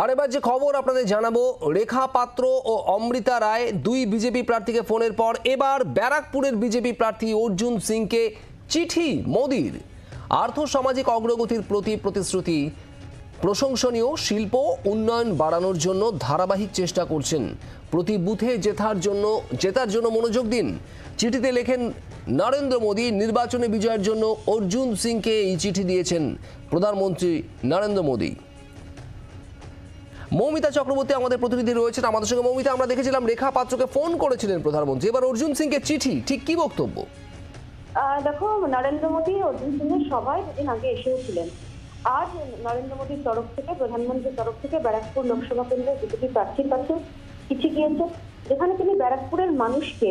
আর এবার যে খবর আপনাদের জানাব, রেখা পাত্র ও অমৃতা রায়, দুই বিজেপি প্রার্থীকে ফোনের পর এবার ব্যারাকপুরের বিজেপি প্রার্থী অর্জুন সিংকে চিঠি মোদির। আর্থ সামাজিক অগ্রগতির প্রতি প্রতিশ্রুতি, প্রশংসনীয় শিল্প উন্নয়ন বাড়ানোর জন্য ধারাবাহিক চেষ্টা করছেন। প্রতি বুথে জেতার জন্য জেতার জন্য মনোযোগ দিন। চিঠিতে লেখেন, নরেন্দ্র মোদী নির্বাচনে বিজয়ের জন্য অর্জুন সিংকে এই চিঠি দিয়েছেন প্রধানমন্ত্রী নরেন্দ্র মোদী। মৌমিতা চক্রবর্তী আমাদের প্রতিনিধি রয়েছেন আমাদের সঙ্গে। মৌমিতা, আমরা দেখেছিলাম রেখা পাত্রকে ফোন করেছিলেন প্রধানমন্ত্রী। এবার অর্জুন সিংকে চিঠি, ঠিক কি বক্তব্য? দেখো, নরেন্দ্র মোদী অর্জুন সিংয়ের সভায় দুদিন আগে এসেও ছিলেন। আজ নরেন্দ্র মোদীর তরফ থেকে, প্রধানমন্ত্রীর তরফ থেকে ব্যারাকপুর লোকসভা কেন্দ্রের বিজেপি প্রার্থীর কাছে চিঠি গিয়েছে, যেখানে তিনি ব্যারাকপুরের মানুষকে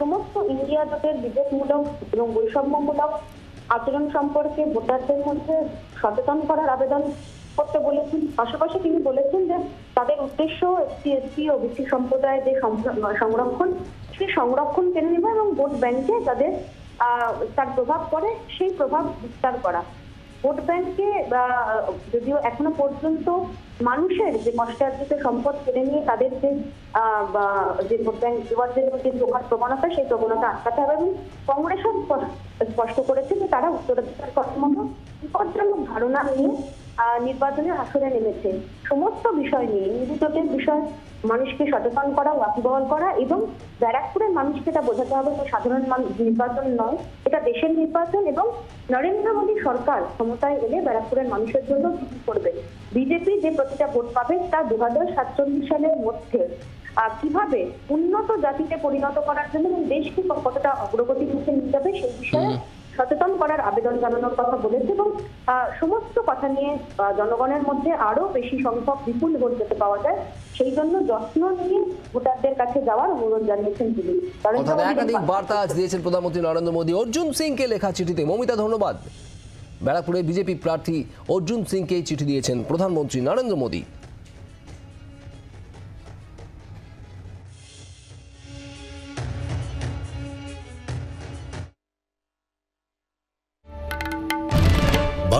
সমস্ত ইন্ডিয়া জোটের বিবেকমূলক এবং বৈষম্যমূলক আচরণ সম্পর্কে ভোটারদের মধ্যে সচেতন করার আবেদন করতে বলেছেন, পাশাপাশি তিনি বলেছেন যে তাদের উদ্দেশ্য এসসি এসটি ও বিসি সম্প্রদায়ের যে সংর- সংরক্ষণ, সেই সংরক্ষণ কেড়ে নেবে এবং ভোট ব্যাংকে তাদের তার প্রভাব পড়ে, সেই প্রভাব বিস্তার করা। ভোট ব্যাংকে যদিও এখনও পর্যন্ত মানুষের যে কষ্টার্জিত সম্পদ কেড়ে নিয়ে তাদের যে যে ভোট ব্যাংক দেওয়ার যে ঢোকার প্রবণতা, সেই প্রবণতা আটকাতে হবে এবং কংগ্রেসও স্পষ্ট- করেছে যে তারা উত্তরাধিকার মতো বিপজ্জনক ধারণা নিয়ে নির্বাচনের আসরে নেমেছে। সমস্ত বিষয় নিয়ে জোটের বিষয় মানুষকে সচেতন করা, ওয়াকিবহল করা এবং ব্যারাকপুরের মানুষকে এটা বোঝাতে হবে যে সাধারণ মানুষ নির্বাচন নয়, এটা দেশের নির্বাচন এবং নরেন্দ্র মোদী সরকার ক্ষমতায় এলে ব্যারাকপুরের মানুষের জন্য কি কি করবে? বিজেপি যে প্রতিটা ভোট পাবে তা দু সালের মধ্যে। কীভাবে উন্নত জাতিতে পরিণত করার জন্য এবং দেশকে কতটা অগ্রগতির মুখে নিয়ে যাবে সেই বিষয়ে সচেতন করার আবেদন জানানোর কথা বলেছে এবং সমস্ত কথা নিয়ে জনগণের মধ্যে আরও বেশি সংখ্যক বিপুল ভোট যাতে পাওয়া যায় সেই জন্য যত্ন নিয়ে ভোটারদের কাছে যাওয়ার অনুরোধ জানিয়েছেন তিনি। একাধিক বার্তা আজ দিয়েছেন প্রধানমন্ত্রী নরেন্দ্র মোদী। অর্জুন সিংকে লেখা চিঠিতে মৌমিতা ধন্যবাদ। ব্যারাকপুরে বিজেপি প্রার্থী অর্জুন সিংকে চিঠি দিয়েছেন প্রধানমন্ত্রী নরেন্দ্র মোদী।